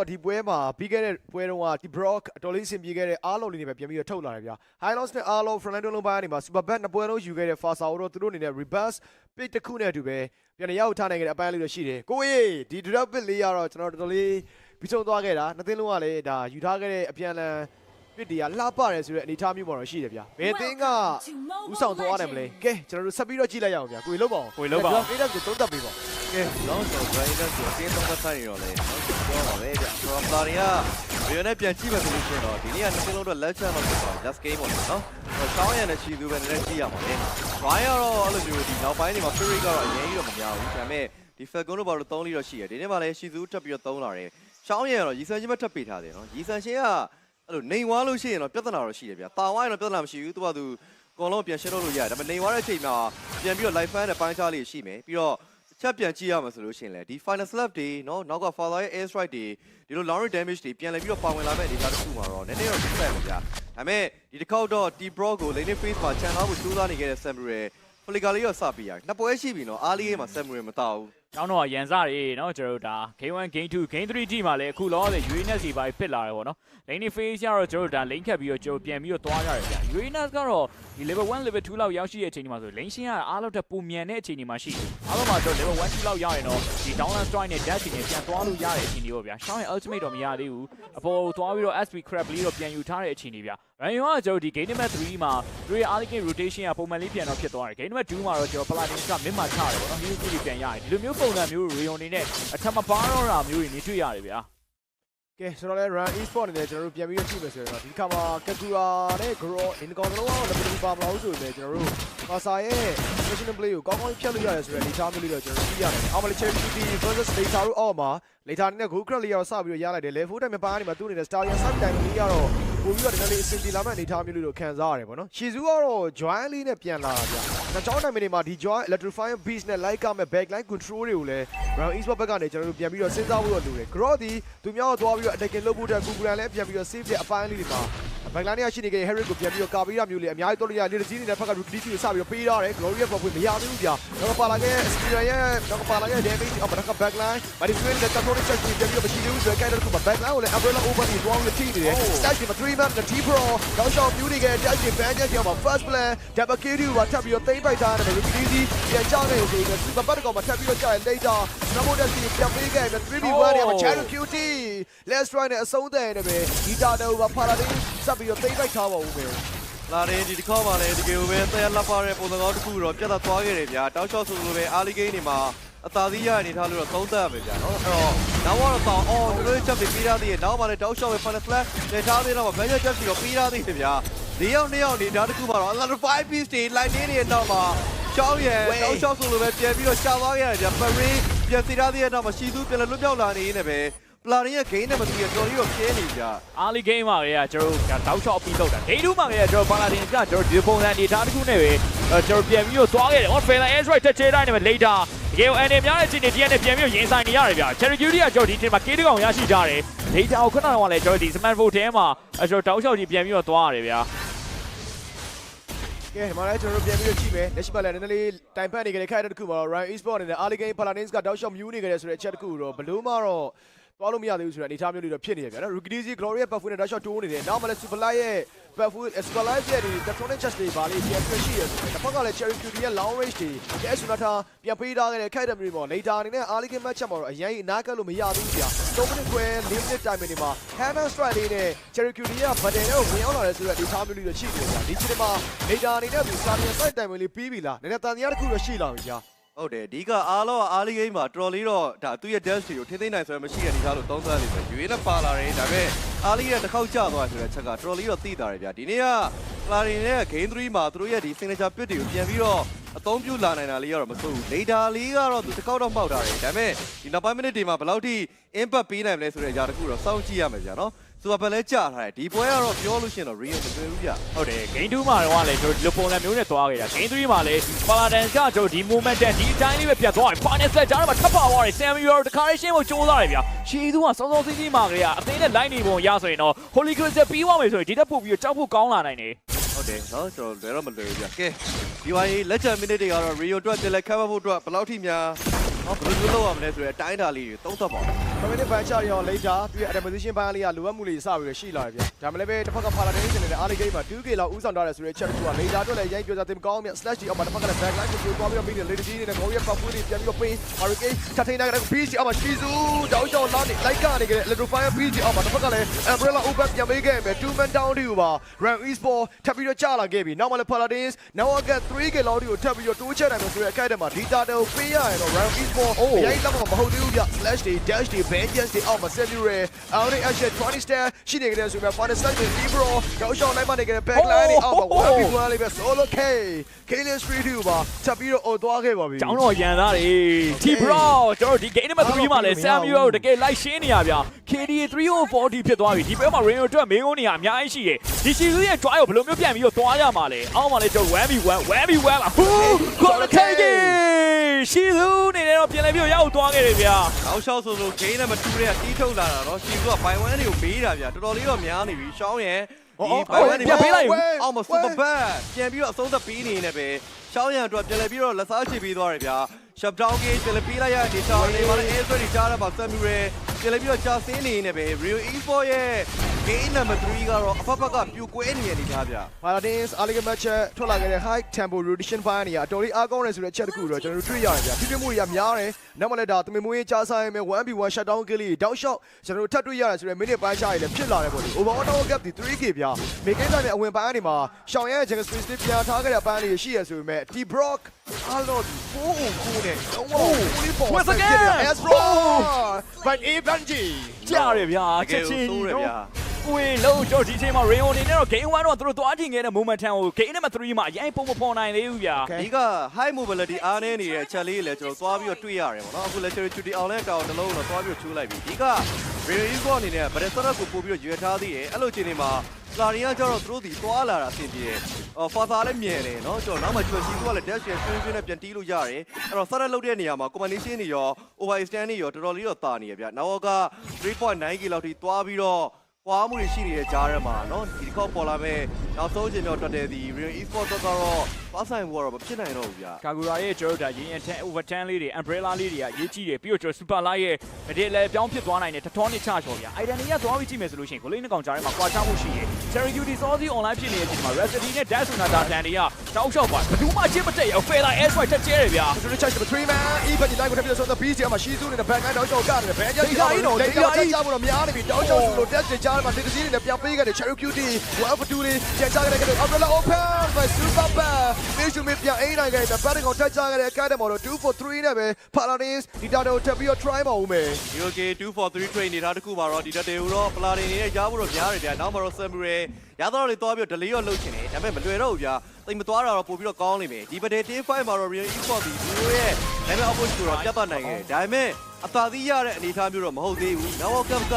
တော့ဒီပွဲမှာပြီးခဲ့တဲ့ပွဲတုန်းကဒီ Brock အတော်လေးအဆင်ပြေခဲ့တဲ့အားလုံးလေးတွေပဲပြန်ပြီးတော့ထုတ်လာတယ်ဗျာ Highlands နဲ့အားလုံး Fernando လုံးပိုင်းကနေမှာ Super Bet နှစ်ပွဲလုံးယူခဲ့တဲ့ Fasa ကိုတော့သူတို့အနေနဲ့ reverse pick တစ်ခုနဲ့အတူပဲပြန်လည်ရောက်ထားနိုင်ခဲ့တဲ့အပိုင်းလေးတော့ရှိတယ်ကိုအေးဒီ drop pick လေးကတော့ကျွန်တော်တော်တော်လေးပြီးဆုံးသွားခဲ့တာနှစ်သင်းလုံးကလည်းဒါယူထားခဲ့တဲ့အပြန်အလှန် pick တွေကလှပတယ်ဆိုတဲ့အနေအထားမျိုးပေါ်တော့ရှိတယ်ဗျာဘယ်အသင်းကဥဆောင်သွားနိုင်မလဲကဲကျွန်တော်တို့ဆက်ပြီးတော့ကြည့်လိုက်ရအောင်ဗျာကိုအေးလုံးပါအောင်ကိုယ်လုံးပါအောင်လေးတက်ကိုသုံးသပ်ပေးပါကဲတော့ဆို Brian ဆိုအတင်းသုံးသက်ဆိုင်နေတော့လေတော့ပြောပါပဲဗျဆိုတော့ပလာရီကဘီယိုနဲ့ပြန်ကြည့်မယ်ဆိုလို့ရှိရင်တော့ဒီနေ့ကနှစ်ကလုံးတော့လက်ချန်တော့ဖြစ်သွား last game ပေါ့နော်တော့ချောင်းရံနဲ့ချီသူပဲလည်းကြည့်ရပါမယ် Brian ကတော့အဲ့လိုမျိုးဒီနောက်ပိုင်းတွေမှာ Fury ကတော့အရင်ကြီးတော့မများဘူးဒါပေမဲ့ဒီ Falcon တို့ဘာလို့3လိတော့ရှိရဒီနေ့မှလည်းရှီဇူးထပ်ပြီးတော့3လာတယ်ချောင်းရံကတော့ရီဆန်ချင်းမထပ်ပေးထားတယ်နော်ရီဆန်ချင်းက အဲ့လိုနေဝါလို့ရှိရင်တော့ပြဿနာတော့ရှိတယ်ဗျတာဝိုင်းတော့ပြဿနာမရှိဘူးသူကသူအကုန်လုံးပြန်ရှင်းလို့လို့ရတယ်ဒါပေမဲ့နေဝါတဲ့အချိန်မှာပြန်ပြီးတော့ live fan နဲ့ပိုင်းခြားလေးရှိမယ်ပြီးတော့ ချက်ပြန်ကြည့်ရမှာဆိုလို့ရှိရင်လေဒီ final slap တွေเนาะနောက်က father ရဲ့ air strike တွေဒီလို long range damage တွေပြန်လည်ပြီးတော့ပါဝင်လာမဲ့အနေအထားတစ်ခုမှာတော့နည်းနည်းတော့ဒီဆက်ပါဗျာဒါပေမဲ့ဒီတစ်ခေါက်တော့ T Pro ကို lane phase မှာ channel ကိုစူးစမ်းနေခဲ့တဲ့ Samurai Flicker လေးရောစပြီးရတယ်နှစ်ပွဲရှိပြီเนาะအားလေးမှာ Samurai မတောက်ဘူး ကျောင်းတော့ရန်စားတွေเนาะကျွန်တော်တို့ဒါ game 1 game 2 game 3 team မှာလည်းအခုလောဆယ် UNS စီပိုင်းဖြစ်လာတယ်ပေါ့နော် lane phase ကတော့ကျွန်တော်တို့ဒါ lane ခတ်ပြီးတော့ကျွန်တော်ပြန်ပြီးတော့သွားကြတယ်ဗျ UNS ကတော့ဒီ level 1 level 2လောက်ရောက်ရှိတဲ့အချိန်ဒီမှာဆို lane ရှင်းကအားလုံးတက်ပုံမြန်တဲ့အချိန်ဒီမှာရှိတယ်အားလုံးမှာကျွန်တော် level 1 2လောက်ရရင်တော့ဒီ downland strike နဲ့ dash နဲ့ပြန်သွားလို့ရတဲ့အချိန်ဒီပေါ့ဗျာရှောင်းရဲ့ ultimate တော့မရသေးဘူးအပေါ်သွားပြီးတော့ SP crab လေးတော့ပြန်ယူထားတဲ့အချိန်ဒီဗျ Ryan ကကျွန်တော်ဒီ game number 3မှာသူရဲ့ early game rotation ကပုံမှန်လေးပြန်တော့ဖြစ်သွားတယ် game number 2မှာတော့ကျွန်တော် Paladin က mid မှာချတယ်ပေါ့နော် hero ကြီးပြန်ရတယ်ဒီလိုမျိုး ပုံစံမျိုး Rayon နေနဲ့အထက်မပါတော့တာမျိုးတွေနေတွေ့ရတယ်ဗျာ ကဲဆိုတော့လဲ run e-sport အနေနဲ့ကျွန်တော်တို့ပြန်ပြီးတော့ကြည့်မယ်ဆိုရင်တော့ဒီခါမှာ Kakura နဲ့ Grow in ကောင်လုံးအောင်လည်းဘယ်လိုပါမလို့ဆိုရင်ကျွန်တော်တို့ Masa ရဲ့ position play ကိုကောင်းကောင်းဖြတ်လို့ရတယ်ဆိုတဲ့အနေအထားမျိုးလေးတော့ကျွန်တော်တို့ကြည့်ရတယ်။အောင်မလေး Cherry City versus Data တို့အောက်မှာ Data နဲ့ Go Crack လေးရောစပြီးတော့ရလိုက်တယ်။ level တိုင်းမှာပါနေမှာသူ့အနေနဲ့ Stallion side time လေးကတော့ပို့ပြီးတော့ဒီကလေးအဆင်ပြေလာမဲ့အနေအထားမျိုးလေးတော့ခံစားရတယ်ပေါ့နော်။ရှီဇူကတော့ join လေးနဲ့ပြန်လာတာဗျ။နောက်ကျောင်းတိုင်းတွေမှာဒီ join electrifying beast နဲ့ like ကမဲ့ backline control တွေကိုလည်း round e-sport ဘက်ကနေကျွန်တော်တို့ပြန်ပြီးတော့စဉ်းစားဖို့တော့လိုတယ်။ Grow ဒီသူများတော့သွားပြီးတော့ attacking လုပ်ဖို့အတွက် Google လည်းပြန်ပြီးတော့ save တဲ့အပိုင်းလေးတွေမှာ ဘက်လာနီယာရှိနေခဲ့ Harry ကိုပြန်ပြီးတော့ကာပေးရမျိုးလေးအများကြီးတော့လို့ရလေတကြီးနေတဲ့ဖက်က Rookie ကိုစပြီးတော့ပေးထားတယ် Gloria ပေါ်ဖွင့်မရသေးဘူးဗျာတော့ပါလာခဲ့ Spear ရဲ့တော့ပါလာခဲ့ damage အမရက backline မဒီဆွေးနေတဲ့ control check ကိုပြန်ပြီးတော့မရှိသေးဘူးဆိုတော့ Kaider က backline ကိုလည်း umbrella over ပြီးသွားလို့ထိနေတယ် Stash မှာ3 man နဲ့ T Pro ကောင်းရှောင်းမြူးနေခဲ့ Dash ဘန်ချက်ကြောင့်မှာ first plan double kill ကိုပါထပ်ပြီးတော့သိမ့်ပိုက်ထားတယ် Rookie ဒီပြန်ကြောက်နေဆိုတော့ Super Bat ကောင်မှာထပ်ပြီးတော့ကြာရင် later Snowball Dash ပြန်ပေးခဲ့တယ် 3v1 နဲ့ Cherry QT Let's try နဲ့အဆုံးတဲ့နေပဲဒီတာတော့ပါ Paladin ဆက်ပြီးတော့သိမ့်ပိုက်ထားပါဦးမယ်လာတယ်ဒီတစ်ခေါက်မှလည်းဒီကေကိုပဲသက်လက်ပါတဲ့ပုံစံကောင်းတစ်ခုတော့ပြတ်သက်သွားခဲ့တယ်ဗျာတောက်လျှောက်ဆိုလိုပဲအားလီဂိမ်းတွေမှာအသာသီးရအနေထားလို့တော့သုံးသပ်ရမယ်ဗျာနော်အဲ့တော့နောက်ကတော့အော်တို့တို့ချက်ပြီးပြီးသားသေးရဲ့နောက်မှလည်းတောက်လျှောက်ပဲ final flash လက်ထားသေးတော့ဗန်ချက်ချက်ပြီးတော့ပြီးသားသေးတယ်ဗျာ၄ယောက်၂ယောက်အနေထားတစ်ခုမှာတော့ another 5 piece တွေ line နေရဲ့နောက်မှာချောင်းရဲ့တောက်လျှောက်ဆိုလိုပဲပြန်ပြီးတော့ရှာသွားခဲ့ရတယ်ဗျာပရီပြန်စီထားသေးရဲ့နောက်မှာရှီသူပြန်လွတ်မြောက်လာနေနေပဲ ပလာရင်ရဲ့ game နဲ့မသိရတော်တော်ကြီးတော့ကျဲနေကြ early game မှာပဲကျွန်တော်တို့တောက်ချောက်ပြီးတော့တာ game 2မှာပဲကျွန်တော် Paladin ကကျွန်တော်ဒီပုံစံအနေထားတစ်ခုနဲ့ပဲကျွန်တော်ပြန်ပြီးတော့သွားခဲ့တယ် on fair air strike တက်ချေတိုင်းနဲ့ later တကယ်အနေများတဲ့အချိန်တွေဒီကနေပြန်ပြီးရင်ဆိုင်နေရတယ်ဗျာ Cherry Cutie ကကျွန်တော်ဒီတင်မှာ K တကောင်ရရှိကြတယ် data ကိုခဏတော့လည်းကျွန်တော်ဒီ smartphone ထဲမှာကျွန်တော်တောက်ချောက်ကြီးပြန်ပြီးတော့သွားရတယ်ဗျာ ကဲဒီမှာလည်းကျွန်တော်တို့ပြန်ပြီးတော့ကြည့်မယ်လက်ရှိမှာလည်းနည်းနည်းလေးတိုင်ပတ်နေကြတဲ့ခိုက်တဲ့တစ်ခုမှာတော့ Ryan Esport အနေနဲ့ Early Game Paladins ကတောက်လျှောက်မြူးနေကြတဲ့ဆိုတဲ့အချက်တစ်ခုတော့ဘလို့မှတော့ သွားလို့မရသေးဘူးဆိုတဲ့အနေအထားမျိုးလေးတော့ဖြစ်နေရပြန်နော် Rookie Dizzy Gloria Buff နဲ့တောက်လျှောက်တိုးနေတယ်နောက်မှလည်း Super Light ရဲ့ Buff Super Light ရဲ့ဒီ Tectonic Chest တွေပါလေးပြန်တွေ့ရှိရဆိုတော့တစ်ဖက်ကလည်း Cherry Cutie ရဲ့ long range တွေ Cash နာထားပြန်ပေးထားခဲ့တဲ့ခိုက်တဲ့မျိုးပေါ့ later အနေနဲ့ Early Game match မှာတော့အရင်အနားကပ်လို့မရသေးဘူးဗျာ3မိနစ်ခွဲ4မိနစ် time တွေမှာ Hammer Strike လေးနဲ့ Cherry Cutie ရဲ့ button ကိုဝင်ရောက်လာတဲ့ဆိုတဲ့အနေအထားမျိုးလေးတော့ရှိနေတယ်ဗျာဒီချိန်မှာ later အနေနဲ့ဒီ Stadium side time လေးပြီးပြီလားနည်းနည်းတန်တရားတစ်ခုတော့ရှိလာပြီဗျာ ဟုတ်တယ်အဓိကအားလုံးကအားလီဂိမ်းမှာတော်တော်လေးတော့ဒါသူ့ရဲ့ dash တွေကိုထိသိမ်းနိုင်ဆိုရမရှိတဲ့အနေထားလို့သုံးသပ်နေတယ်ယူရင်းနဲ့ပါလာတယ်ဒါပေမဲ့အားလီရဲ့တစ်ခေါက်ကျသွားဆိုတဲ့ချက်ကတော်တော်လေးတော့သိတာတယ်ဗျာဒီနေ့ကပလာရီနဲ့ game 3မှာသူတို့ရဲ့ဒီ signature pit တွေကိုပြန်ပြီးတော့အသုံးပြုလာနိုင်တာလေးကတော့မဆိုးဘူး data လေးကတော့သူတစ်ခေါက်တော့မှောက်ထားတယ်ဒါပေမဲ့ဒီနောက်ပိုင်း minute တွေမှာဘယ်လောက်ထိ impact ပေးနိုင်မလဲဆိုတဲ့အရာတစ်ခုတော့စောင့်ကြည့်ရမယ်ဗျာနော် ဆိုတော့ဘယ်လဲကြာထားတယ်ဒီပွဲကတော့ပြောလို့ရှိရင်တော့ real မတွေ့ဘူးဗျဟုတ်တယ် game 2မှာတော့လည်းကျွန်တော်ဒီလိုပုံစံမျိုးနဲ့သွားခဲ့တာ game 3မှာလည်း Paladin ကကျွန်တော်ဒီ moment တန်ဒီအတိုင်းလေးပဲပြတ်သွားတယ် final set ကြားထဲမှာထပ်ပါသွားတယ် Samuel တခါလေးရှင်းဖို့ကြိုးစားတယ်ဗျာရှီသူကစောစောစီးစီးမှာကလေးကအသေးနဲ့ line နေပုံရဆိုရင်တော့ Holy Crystal ပြီးသွားမယ်ဆိုရင်ဒီတက်ပို့ပြီးတော့ကြောက်ဖို့ကောင်းလာနိုင်တယ်ဟုတ်တယ်နော်ကျွန်တော်လွယ်တော့မလွယ်ဘူးဗျကဲဒီဝိုင်းလက်ချက် minute တွေကတော့ Rio အတွက်ပြန်လဲ cover ဖို့အတွက်ဘယ်လောက်ထိများနော် ဘယ်လိုလုပ်ရမလဲဆိုတဲ့အတိုင်းအတာလေးတွေသုံးသပ်ပါဦး ။ community ban ချရော later သူရဲ့ adaptation ban လေးကလိုအပ်မှုလေးစပြီးရှိလာတယ်ဗျ။ဒါမှလည်းပဲတစ်ဖက်က Paladin ရှင်နေတဲ့ early game မှာ 2k လောက်ဦးဆောင်ထားတယ်ဆိုတဲ့ chat က later အတွက်လည်းရိုင်းပြောကြတင်ကောင်းမြတ် slash ဒီအောက်မှာတစ်ဖက်ကလည်း backline ကိုပြောပြီးတော့ပြီးတယ် later ကြီးနေတဲ့ goal ရဲ့ pop လေးပြန်ပြီးတော့ pay hurricane ချထိန်နိုင်တဲ့ BC အောက်မှာ Shizu တောက်ချောင်းလာနေလိုက်ကနေကြတဲ့ electrofire BC အောက်မှာတစ်ဖက်ကလည်း umbrella open ပြန်ပေးခဲ့မယ် two man down တူပါ run esport ထပ်ပြီးတော့ချလာခဲ့ပြီနောက်မှလည်း paladins နောက်က 3k လောက်ကိုထပ်ပြီးတော့တိုးချက်နိုင်မယ်ဆိုတဲ့အခိုက်အတန့်မှာ data တွေကိုပေးရရင်တော့ run esport ရိုင်းတော့မဟုတ်သေးဘူးဗျ slash တွေ dash တွေ vengeance တွေအောက်မှာ cellular out action 20 star ရှိနေကြတဲ့ဆိုပြီး final side တွေ libro တောက်ချောင်းလိုက်မှနေကြတဲ့ backline တွေအောက်မှာ 1v1 လေးပဲ solo k Kalen Street 2ပါထပ်ပြီးတော့အော်သွားခဲ့ပါပြီကျောင်းတော်ရန်သားတွေ T Bro ကျွန်တော်ဒီ game နံပါတ်3မှာလဲ Samuel တကယ်လိုက်ရှင်းနေရဗျာ KDA 340ဖြစ်သွားပြီဒီဘက်မှာ Rain အတွက်မင်းကုန်းနေရအများကြီးရှိတယ်ဒီရှိလူရဲ့ drive ကိုဘယ်လိုမျိုးပြန်ပြီးတော့သွားရမှာလဲအောက်မှာလဲကျွန်တော် 1v1 1v1 ပါဟူး Call KD ရှိလူနေတော့ပြန်လဲပြီးတော့ရောက်သွားခဲ့တယ်ဗျာ နောက်လျှောက်ဆိုလို့ဂိမ်းနဲ့မတူတဲ့တီးထုတ်လာတာတော့ရှီကဘိုင်ဝမ်တွေကိုမေးတာဗျာတော်တော်လေးတော့များနေပြီရှောင်းရဲ့ဒီဘိုင်ဝမ်တွေအောက်မှာစူပါဘတ်ပြန်ပြီးတော့အဆုံးသက်ပြီးနေနေပဲရှောင်းရန်အတွက်ပြန်လဲပြီးတော့လက်စားချပြီးသွားတယ်ဗျာ shut down gate ပြန်လဲပြီးလိုက်ရတဲ့ချောင်းလေးမှာလည်း air threat တွေကြားရမှာ samurai ပြန်လဲပြီးတော့ကြာစင်းနေနေပဲ real e4 ရဲ့ game number 3ကတော့အဖက်ဖက်ကပြိုကွဲနေရနေတာဗျာ Paladins early match ထွက်လာခဲ့တဲ့ high tempo rotation fire နေရအတော်လေးအားကောင်းတယ်ဆိုတဲ့ချက်တစ်ခုတော့ကျွန်တော်တို့တွေ့ရတယ်ဗျာဖြစ်ဖြစ်မှုတွေကများတယ်နောက်မှလည်းဒါသမင်မွေးကြားဆိုင်မဲ့ 1v1 shutdown kill လေးတောက်လျှောက်ကျွန်တော်တို့ထပ်တွေ့ရတယ်ဆိုတဲ့ minute ပိုင်းချရည်လည်းဖြစ်လာတယ်ပေါ့လေ overall tower gap ဒီ 3k ဗျာမေကိန်းတိုင်းနဲ့အဝင်ပိုင်းအနေမှာရှောင်းရဲ jungle space လေးပြန်ထားခဲ့တဲ့အပိုင်းလေးရှိရဆိုပေမဲ့ T Brock အားလုံးဒီ4-0နဲ့တော့ဘူးပေါ် Once again! Astro by A Bungie ကြားရဗျာတကချယ်က်ကိုချင်းဆိုးရဗျာဝေးလုံးကျွန်တော်ဒီချိန်မှာ Rain အနေနဲ့တော့ game 1တော့သူတို့သွားတင်ခဲ့တဲ့ moment ကို game number 3မှာအရင်ပုံမဖော်နိုင်သေးဘူးဗျာ Okay. ဒီက high mobility အားနေနေတဲ့အချက်လေးလည်းကျွန်တော်သွားပြီးတော့တွေ့ရတယ်ပေါ့နော်အခု lecture duty အောင်လဲတောင်းတစ်လုံးတော့သွားပြီးတော့ချိုးလိုက်ပြီဒီက real eco အနေနဲ့ဗရက်စရက်ကိုပို့ပြီးတော့ရွေထားသေးတယ်အဲ့လိုချိန်တွေမှာလာရီယာကျတော့သူတို့ဒီသွားလာတာအဆင်ပြေတယ်အော် father လည်းမြင်တယ်နော်ကျွန်တော်နောက်မှကျွတ်စီကလည်း dash ရဆွင်းဆွင်းနဲ့ပြန်တီးလို့ရတယ်အဲ့တော့ set လုပ်တဲ့နေရာမှာ combination တွေရော overstand တွေရောတော်တော်လေးတော့တာနေရဗျနောက်က 3.9k လောက်ထိသွားပြီးတော့ပွားမှုတွေရှိနေတဲ့ကြားထဲမှာနော်ဒီတစ်ခေါက်ပေါ်လာမဲ့နောက်ဆုံးချိန်မြောက်တွက်တဲ့ဒီ real e-sport တော့ကတော့ပါဆိုင်ဘူးကတော့မဖြစ်နိုင်တော့ဘူးဗျာ ကာဂူရာရဲ့ကျွန်တော်တို့ဒါရင်းရ10 over 10လေးတွေ umbrella လေးတွေကရေးကြည့်တယ်ပြီးတော့ကျွန်တော် super light ရဲ့ဗဒစ်လည်းပြောင်းဖြစ်သွားနိုင်တယ်တထောနဲ့ချချော်ဗျာ item တွေကသွားပြီးကြည့်မယ်ဆိုလို့ရှိရင်ကိုလေးနှစ်ကောင်ကြားထဲမှာကွာခြားမှုရှိတယ် Cherry Beauty Sauce online ဖြစ်နေတဲ့အချိန်မှာ Rhapsody နဲ့ Dash Sona ဒါတန်တွေကတောက်လျှောက်ပါဘယ်သူမှအချင်းမတက်ရအောင် Fair S White တက်ကျဲတယ်ဗျာ ကျွန်တော် charge number 3 man even ဒီ live ကိုထပ်ပြီးတော့ဆိုတော့ BC အမှာ Shizu နဲ့ back line တော့ကြောက်ကတယ် back ကြီးတော့တော့လေးကြောက်ကြဖို့တော့များနေပြီတောက်ချောက်ဆိုလို့ test တွေကြားမှာ data series နဲ့ပြန်ပေးခဲ့တယ် Cherry Beauty 1 for 2လေးပြန်ချခဲ့တယ် umbrella open by super bad မေရှူမေပြန်အိမ်နိုင်ခဲ့တယ် batting ကိုထပ်ချခဲ့တယ်အကတဲ့မော်တော့2 for 3နဲ့ပဲ Paladins ဒီ data ကိုထပ်ပြီးတော့ try ပါဦးမယ် UK 2 for 3 train နေတာတခုပါတော့ဒီတက်တေကိုတော့ပလာတင်နေတဲ့ကြားဖို့တော့များတယ်ဗျာနောက်မှာတော့ Samurai ရတော့လေသွားပြီးတော့ delay ရောလုပ်ချင်တယ်ဒါပေမဲ့မလွယ်တော့ဘူးဗျာတိတ်မသွားတာတော့ပို့ပြီးတော့ကောင်းနေမယ်ဒီပဒေ team 5မှာတော့ Real Esports ဒီသူတို့ရဲ့ဒါပေမဲ့ opposite ကိုတော့ပြတ်ပတ်နိုင်ခဲ့တယ်ဒါပေမဲ့အသာသီးရတဲ့အနေအထားမျိုးတော့မဟုတ်သေးဘူးနောက် cup က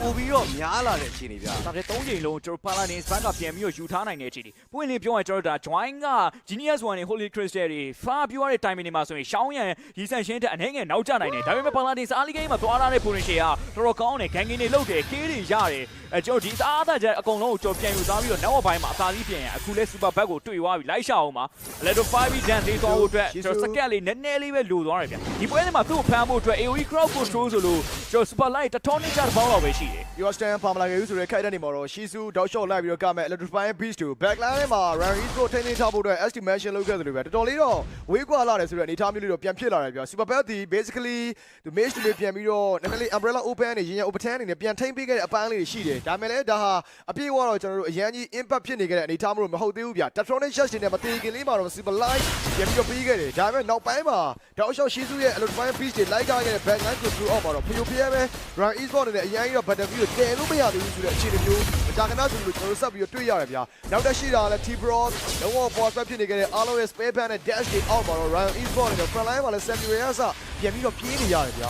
ပို့ပြီးတော့များလာတဲ့အခြေအနေဗျာဒါပေမဲ့၃ချိန်လုံးကျွန်တော် Paladin Span ကပြန်ပြီးတော့ယူထားနိုင်တဲ့အခြေအနေပွင့်လင်းပြောရင်ကျွန်တော်ဒါ join က Genius One နဲ့ Holy Crystal တွေ far ပြောရတဲ့ timing တွေမှာဆိုရင်ရှောင်းရန်ရီဆန်ရှင်းတဲ့အနေငယ်နောက်ကျနိုင်တယ်ဒါပေမဲ့ Paladin စာလီဂိမ်းမှာသွားလာတဲ့ position ကတော်တော်ကောင်းတယ်ဂန်ဂင်းတွေလုတ်တယ်ကေးတွေရတယ်အဲကျွန်တော်ဒီအားအသာချက်အကုန်လုံးကိုကျွန်တော်ပြန်ယူသွားပြီးတော့နောက်ဘက်ပိုင်းမှာအသာစီးပြန်ရအခုလဲ super back ကိုတွေ့သွားပြီလိုက်ရှာအောင်ပါ Electro 5 Dan သေးသွားဖို့အတွက်ကျွန်တော်စကက်လေးနည်းနည်းလေးပဲလိုသွားတယ်ဗျဒီပွဲထဲမှာသူ့ကိုဖမ်းဖို့အတွက် AOE crowd control ဆိုလို့ကျွန်တော် super light တထောနဲ့ချတဲ့ဘောင်းတော့ပဲရှိတယ် You stand ပါမလာခဲ့ဘူးဆိုတဲ့ခိုက်တဲ့နေမှာတော့ Shizu တောက်လျှောက်လိုက်ပြီးတော့ကမဲ့ Electrifying Beast 2 backline ထဲမှာ Run East ကိုထိန်းသိမ်းထားဖို့အတွက် estimation လုပ်ခဲ့သလိုပဲတော်တော်လေးတော့ဝေးကွာလာတယ်ဆိုတဲ့အနေအထားမျိုးလေးတော့ပြန်ဖြစ်လာတယ်ဗျာ Super Bad ဒီ basically သူ Mage တွေပြန်ပြီးတော့နည်းနည်းလေး umbrella open နေရင်ရ open အနေနဲ့ပြန်ထိန်းပေးခဲ့တဲ့အပန်းလေးရှိတယ်ဒါပေမဲ့လည်းဒါဟာအပြည့်အဝတော့ကျွန်တော်တို့အရန်ကြီး impact ဖြစ်နေခဲ့တဲ့အနေအထားမျိုးမဟုတ်သေးဘူးဗျာ Tetronic Shash တွေနဲ့မတည်ခင်လေးမှာတော့ Super Light ပြန်ပြီးတော့ပြီးခဲ့တယ်ဒါပေမဲ့နောက်ပိုင်းမှာတောက်လျှောက် Shizu ရဲ့ Electrifying Beast တွေလိုက်ကားခဲ့တဲ့ backline control အောက်မှာတော့ဖျို့ဖျဲပဲ Run East နဲ့လည်းအရန်ကြီးတော့ battle ပြီးတော့တည်လို့မရသေးဘူးဆိုတဲ့အခြေအနေမျိုးဒါကနာဆိုလို့ကျွန်တော်တို့ဆက်ပြီးတော့တွေ့ရတယ်ဗျာနောက်တက်ရှိတာလည်း T Bros လုံးဝ force back ဖြစ်နေခဲ့တဲ့အားလုံးရဲ့ spare pan နဲ့ dash တွေအောက်မှာတော့ Ryan Eastbourne နဲ့ front line မှာလည်း Samuel ရစပြန်ပြီးတော့ပြေးနေရတယ်ဗျာ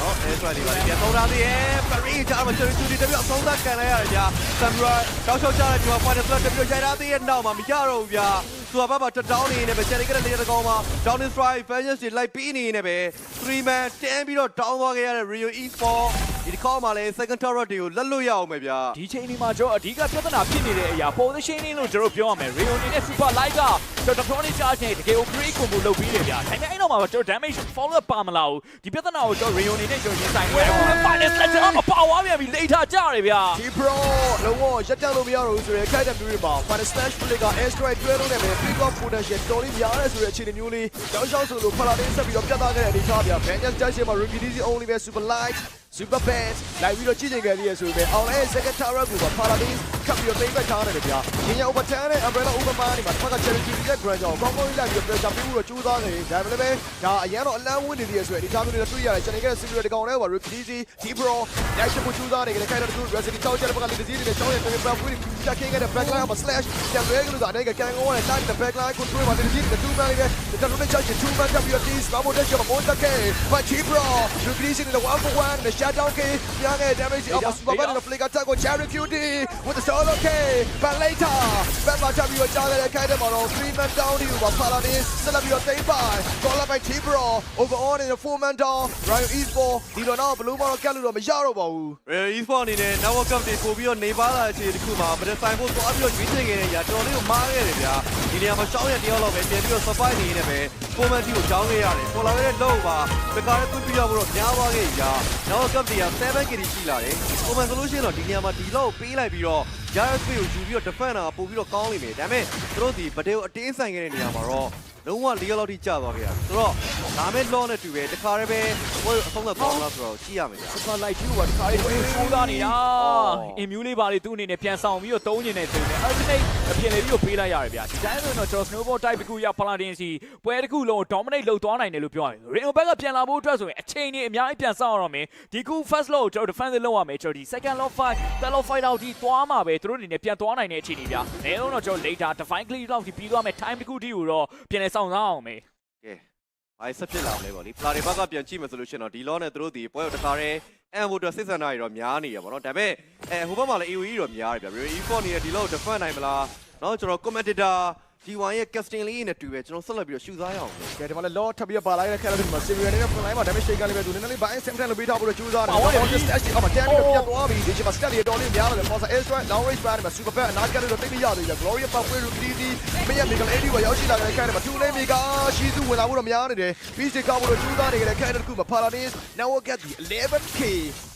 နော်အဲဆိုလေးပါပြန်သုံးထားသေးရဲ့ပရီဂျာမချူတူဒီတပြအဆုံးသတ်ကန်လိုက်ရတယ်ဗျာဆမ်ရာတောက်ချောက်ချတဲ့ဒီမှာ final flat တပြရိုက်ထားသေးရဲ့နောက်မှာမရတော့ဘူးဗျာသူကဘာမှတက်တောင်းနေနေပဲချက်လေးကလေးတကောင်မှာ down is strike vengeance တွေလိုက်ပြီးနေနေပဲ3 man တန်းပြီးတော့ down သွားခဲ့ရတဲ့ Rio E4 ဒီတစ်ခေါက်မှာလည်း second turret တွေကိုလက်လွတ်ရအောင်ပဲဗျာဒီချိန်ဒီမှာကျွန်တော်အဓိကပြဿနာဖြစ်နေတဲ့အရာ positioning လို့ကျွန်တော်ပြောရမယ် Rio အနေနဲ့ super light ကကျွန်တော် Tectonic charge နဲ့တကယ်ကို free great combo လုပ်ပြီးတယ်ဗျာဒါပေမဲ့အဲ့တော့မှကျွန်တော် damage follow up ပါမလာဘူးဒီပြဿနာကိုကျွန်တော် Rayon နေနဲ့ကျွန်တော်ရင်ဆိုင်နေတယ်အခုလည်း final sledge အမပါဝါပြန်ပြီ later ကြရတယ်ဗျာဒီ pro လုံးဝရက်တက်လို့မရတော့ဘူးဆိုရင်ခိုက်တဲ့မျိုးတွေမှာ final slash play က asteroid တွဲလို့နဲ့ပဲ pick up potential တော်လေးများရဲဆိုတဲ့အခြေအနေမျိုးလေးတောက်လျှောက်ဆိုလို့ဖလာတင်းဆက်ပြီးတော့ပြတ်သားခဲ့တဲ့အနေထားဗျာ Vengeance Junction မှာ rookie DC only ပဲ super light super band လိုက်ပြီးတော့ကြည့်နေကြရဆိုပေမဲ့အောင်လဲ second tower ကိုပါဖလာတင်းခပ်ပြီးတော့တိမ့်ပတ်ထားတယ်ဗျာ။ညညာ overturn နဲ့ umbrella overman တွေမှာတစ်ခါက charity ရဲ့ grand ကြောင့်ကောင်းကောင်းလေးလိုက်ပြီးတော့ pressure ပေးဖို့တော့ကြိုးစားနေတယ်ဒါပေမဲ့လည်းဒါအရင်တော့အလန်းဝင်းနေသေးရဆိုတဲ့ဒီသားမျိုးတွေတွေ့ရတယ်ကျွန်တော်က similar ဒီကောင်လေးက rookie DC T pro ရိုက်ချက်ကိုကြိုးစားနေကြတယ်ခိုင်တော့သူ resident တောက်ချက်တဲ့ဘက်ကလေးဒီဒီနဲ့ချောင်းရဲ့ back wing တက်ခင်းခဲ့တဲ့ back line မှာ slash ပြန်လွဲကလို့ဆိုအနေကကန်ကောနဲ့ time the back line control မှာဒီဒီနဲ့2 man လေးပဲတလုံးနဲ့ချက်ချင်း2 man တက်ပြီးတော့ this ဘာမို့တက်ချက်မှာမောတက်ခဲ့ but T pro rookie DC နဲ့ one for one နဲ့ shut down ခဲ့ပြန်ခဲ့ damage အောက်မှာ super bad နဲ့ flick attack ကို cherry qt with the solo K but later back မှာချက်ပြီးတော့ကြားခဲ့တဲ့ခိုင်တဲ့မှာတော့3 man down ဒီမှာဖလာနေဆက်လက်ပြီးတော့ take by call up by T pro over on in the 4 man down Ryan Eastball ဒီတော့တော့ဘလူးမတော့ကတ်လို့တော့မရတော့ပါဘူး Real Esport အနေနဲ့ Network Cup တွေပို့ပြီးတော့နေပါလာတဲ့အခြေအနေတစ်ခုမှာမဒဆိုင်ဖို့သွားပြီးတော့ရွေးချယ်ခဲ့တဲ့ຢာတော်တော်လေးကိုမားခဲ့တယ်ဗျာဒီ နေရာမှာရှောင်းရတယောက်လောက်ပဲပြန်ပြီးတော့ survive နေနေပဲ format ကိုကြောင်းခဲ့ရတယ်ပေါ်လာတဲ့လောက်ပါပကားရဲ့ကွင်းပြရဖို့တော့များသွားခဲ့ຢာ Network Cup တွေက 7KD ရှိလာတယ်ပုံမှန်ဆိုလို့ရှိရင်တော့ဒီနေရာမှာဒီလောက်ပေးလိုက်ပြီးတော့ Yara Space ကိုယူပြီးတော့ defend တာပို့ပြီးတော့ကောင်းလိမ့်မယ်ဒါပေမဲ့သူတို့ဒီဗဒေကိုအတင်းဆိုင်ခဲ့တဲ့နေရာမှာတော့ လုံးဝ၄ရက်လောက်ထိကြာသွားခဲ့တာဆိုတော့ဒါမဲ့ law နဲ့တူပဲတခါတည်းပဲဟိုအဆုံးသက်သွားလားဆိုတော့ကြည့်ရမယ်ဗျာ super light 2ကတခါလေးထိုးသားနေတာအင်မြူလေးပါလေသူ့အနေနဲ့ပြန်ဆောင်ပြီးတော့တုံးနေတယ်ဆိုရင် alternate အပြင်လေးပြီးတော့ပေးလိုက်ရတယ်ဗျာဒီတိုင်းဆိုတော့ကျွန်တော် snowball type တစ်ခုရ paladin စီပွဲတစ်ခုလုံး dominate လုပ်သွားနိုင်တယ်လို့ပြောရတယ် ring back ကပြန်လာဖို့အတွက်ဆိုရင်အချိန်ကြီးအများကြီးပြန်ဆောင်ရတော့မယ်ဒီခု first law ကိုကျွန်တော် defense လုပ်ရမယ်ကျွန်တော်ဒီ second law fight third law fight တော့ဒီသွားမှာပဲသူတို့အနေနဲ့ပြန်သွားနိုင်တဲ့အခြေအနေဗျာနေလုံးတော့ကျွန်တော် later define clear လောက်ဒီပြီးသွားမယ် time တစ်ခုတည်းကိုတော့ပြန် လဲဆောင်စားအောင်မယ် ကဲဘာဆက်ဖြစ်လာမလဲပေါ့လေပလာတွေဘက်ကပြန်ကြည့်မယ်ဆိုလို့ရှိရင်တော့ဒီလောနဲ့သူတို့ဒီပွဲကိုတခါတည်းအန်ဝတ်စစ်စံနာတွေတော့များနေရပါတော့ဒါပေမဲ့အဲဟိုဘက်မှာလည်း AOE တော့များတယ်ဗျ Real E4 နေတဲ့ဒီလောကို defend နိုင်မလားเนาะကျွန်တော် commentator G1 ရဲ့ casting လေးနဲ့တူပဲကျွန်တော်ဆက်လက်ပြီးတော့ရှူစားရအောင်လေ ကဲဒီမှာလည်း law ထပ်ပြီးပါလာတဲ့ခက်လို့ဒီမှာ severe နဲ့ front line မှာ damage take လေးပဲသူနည်းနည်းလေး bind center လို့ပေးထားဖို့တော့ကြိုးစားတယ် ပါဝါရ ။ stage အောက်မှာ damage ပြတ်သွားပြီဒီချိန်မှာ step တွေတော်လေးများတယ် Forza Extra long range band မှာ super bad အနာကလည်းတော့တိတ်မရသေးဘူး Gloria Power Rookie D မရမီကလေးဒီကရောက်ရှိလာတဲ့ခက်တ ယ်မှာ2 lane မီကရှိသူဝင်လာဖို့တော့များနေတယ် PC ကဖို့တော့ကြိုးစားနေကြတဲ့ခက်တဲ့ခုမှာ Paladins network gap ဒီ 11k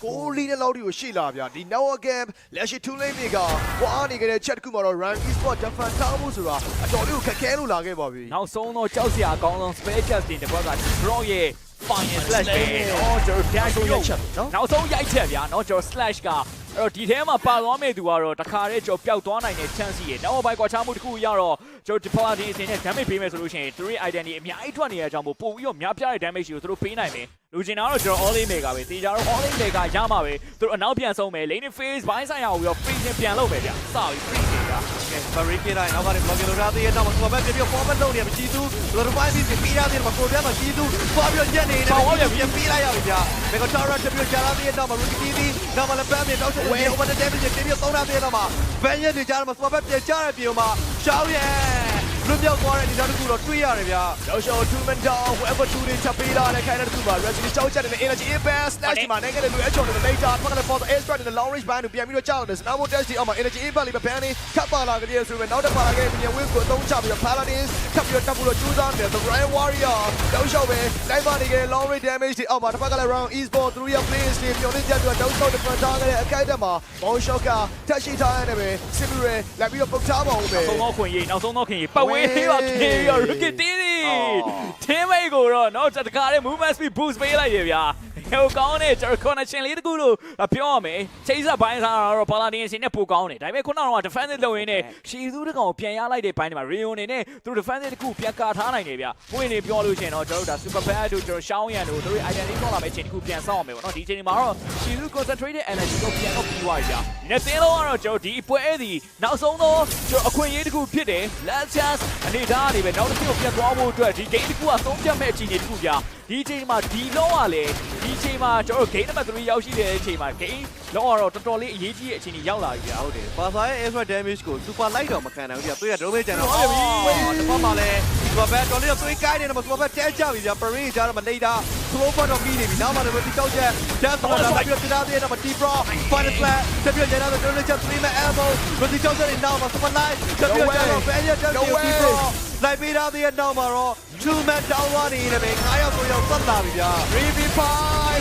ကိုလီနဲ့လောက်ဒီကိုရှိလာဗျာဒီ network gap လက်ရှိ2 lane မီကဝါနေကြတဲ့ chat ခုမှာတော့ rank esport defend ထားမှုဆိုတာအတော်လေးကိုခက်ခဲလို့လာခဲ့ပါပြီနောက်ဆုံးတော့ကြောက်စရာအကောင်းဆုံး spare casting တစ်ခွက်က Bro ရဲ့ final slash ပဲเนาะကျွန်တော် dash ဆုံး ရု ရက် ပ် ချက်နော် နောက်ဆုံးရိုက်ချက်ဗျာเนาะကျွန်တော် slash ကအဲ့တော့ဒီထဲမှာပါသွားမယ့်သူကတော့တခါတည်းကျွန်တော်ပျောက်သွားနိုင်တဲ့ chance ရှိရနောက်ဘိုက်ကွာချမှုတစ်ခုရတော့ကျွန်တော် deploy ဒီအစဉ်နဲ့ damage ပေးမယ်ဆိုလို့ရှိရင်သူတို့ identity အများကြီးထွက်နေတဲ့အကြောင်းပို့ပြီးတော့များပြားတဲ့ damage ကိုသူတို့ပေးနိုင်မယ်လူကျင်တာတော့ကျွန်တော် all in maker ပဲတေချာတော့ all in maker ရမှာပဲသူတို့အနောက်ပြန်ဆုံးမယ် lane phase ဘိုင်းဆိုင်ရအောင်ပြီးတော့ free ချင်းပြန်လုပ်မယ်ဗျာစပြီး free ချ င်းဗျာကဲ Barry ပြလိုက်နောက်ကနေ block လို့ရသေးရဲ့နောက်မှာ comment ပြပြီး format လုပ်နေရမရှိသူ Lorify ပြီးပြီးရသေးတယ်မှာကိုပြမှာရှိသူသွားပြီးညက်နေတယ်ပြန်ပြီးလိုက်ရပြီဗျာ Mega Tower တက်ပြီးကြာလာသေးရဲ့နောက်မှာ Rookie TV နောက်မှာလည်း Bam နဲ့တောက်ချက်ဝင် over the damage တင်ပြီးသုံးတာသေးတော့မှာ Ban ရဲ့နေကြမှာ format ပြန်ကြတဲ့ပြင်မှာရှောင်းရဲ့ လွတ်မြောက်သွားတဲ့ဒီသားတစ်ခုတော့တွေးရတယ်ဗျာ တော့ရှော two man down whoever two တွေချက်ပေးလာတဲ့ခိုင်တဲ့ခုမှာ resident ကြောက်ချက်တဲ့ energy impact slash ဒီမှာနိုင်ငံတဲ့လူအချုံတဲ့ later ဖက်ကလည်း for the air strike တဲ့ long range band ကိုပြန်ပြီးတော့ကြောက်တယ် snowball dash ဒီအောက်မှာ energy impact လေးပဲ ban နေခတ်ပါလာကြတဲ့ဆိုရင်နောက်တစ်ပါလာခဲ့ပြန် wave ကိုအသုံးချပြီးတော့ paladins ခတ်ပြီးတော့တက်ဖို့တော့ကြိုးစားနေတယ် the grand warrior တော့ရှောပဲလိုက်ပါနေကြတဲ့ long range damage ဒီအောက်မှာတစ်ဖက်ကလည်း round eastboard 3 year players တွေပြောင်းနေကြပြီးတော့တောက်ဆောက် defend ထားခဲ့တဲ့အခိုက်အတန့်မှာ ball shot ကတက်ရှိထားရတယ်ပဲ simulate လိုက်ပြီးတော့ပုတ်ထားပါဦးပဲ နောက်ဆုံးတော့ခွင့်ရေးနောက်ဆုံးတော့ခွင့်ရေးပတ်ဝေး လေးပါခေးရော rookie တီးတီ အော် team mate ကိုတော့เนาะတခါလေး movement speed boost ပေးလိုက်တယ်ဗျာ ဟိုကောင်းတဲ့ကျွန်တော် connection လေးတခုလို့ပြောရမယ်ချိန်ဆက်ပိုင်းစားတော့ paladin အရှင်နဲ့ပိုကောင်းတယ်ဒါပေမဲ့ခုနကတော့ defensive လုပ်ရင်းနဲ့ရှီသူတကောင်ပြန်ရလိုက်တဲ့ဘိုင်းတွေမှာ Rio နေနဲ့သူတို့ defensive တခုပြန်ကာထားနိုင်တယ်ဗျပွင့်နေပြောလို့ရှိရင်တော့ကျွန်တော်တို့ဒါ super bad တို့ကျွန်တော်ရှောင်းရန်တို့တို့ identity ခေါ်လာမယ့်ချိန်တခုပြန်ဆောက်အောင်မယ်ပေါ့နော်ဒီချိန်မှာတော့ရှီသူ concentrated energy ကိုပြန်တော့ပြီးသွားပြီဗျဒီနေ့သင်းလုံးကတော့ကျွန်တော်ဒီပွဲဒီနောက်ဆုံးတော့ကျွန်တော်အခွင့်အရေးတခုဖြစ်တယ် last chance အနေထားကနေပဲနောက်တစ်ခုကိုပြန်သွားဖို့အတွက်ဒီ game တခုကသုံးပြတ်မဲ့အခြေအနေတခုဗျ ဒီချိန်မှာဒီလုံးကလည်းဒီချိန်မှာကျွန်တော် game number 3ရောက်ရှိတဲ့အချိန်မှာ game လုံးကတော့တော်တော်လေးအရေးကြီးတဲ့အခြေအနေရောက်လာပြီဗျာ ဟုတ်တယ်ပါစာရဲ့ extra damage ကို super light တော့မခံနိုင်ဘူးပြသွေးရဒုံးမေးကြံတော့ ဟုတ်ပြီ တစ်ဖက်မှာလည်း super bad တော်လေးတော့သွေးကိုင်းနေတယ်မှာ super bad တဲကြပြီဗျာ parade ကြတော့မနေတာ slow part တော့ပြီးနေပြီနောက်မှလည်းဒီတောက်ချက် dance တော့လာပြီးတော့ပြတာသေးတယ်မှာ deep bro final flat တက်ပြီးကျန်တော့တော်လေးချက် three man elbow ဒီတောက်ချက်နေနောက်မှာ super light တက်ပြီးကျတော့ ban ရတက်ပြီး deep bro လိုက်ပေးထားတဲ့နောက်မှာတော့ two man down ကနေနေပဲ9ယောက်ဆိုရောက်သတ်လာပြီဗျာ 3v5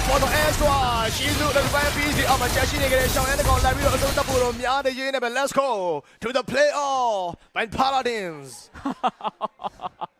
for the extra ရှင်းလို့လည်းပိုင်း PC အမချရှိနေကြတဲ့ရှောင်းရဲကောင်လာပြီးတော့အဆုံးသတ်ဖို့တော့များနေရင်းနဲ့ပဲ let's go to the play off by paladins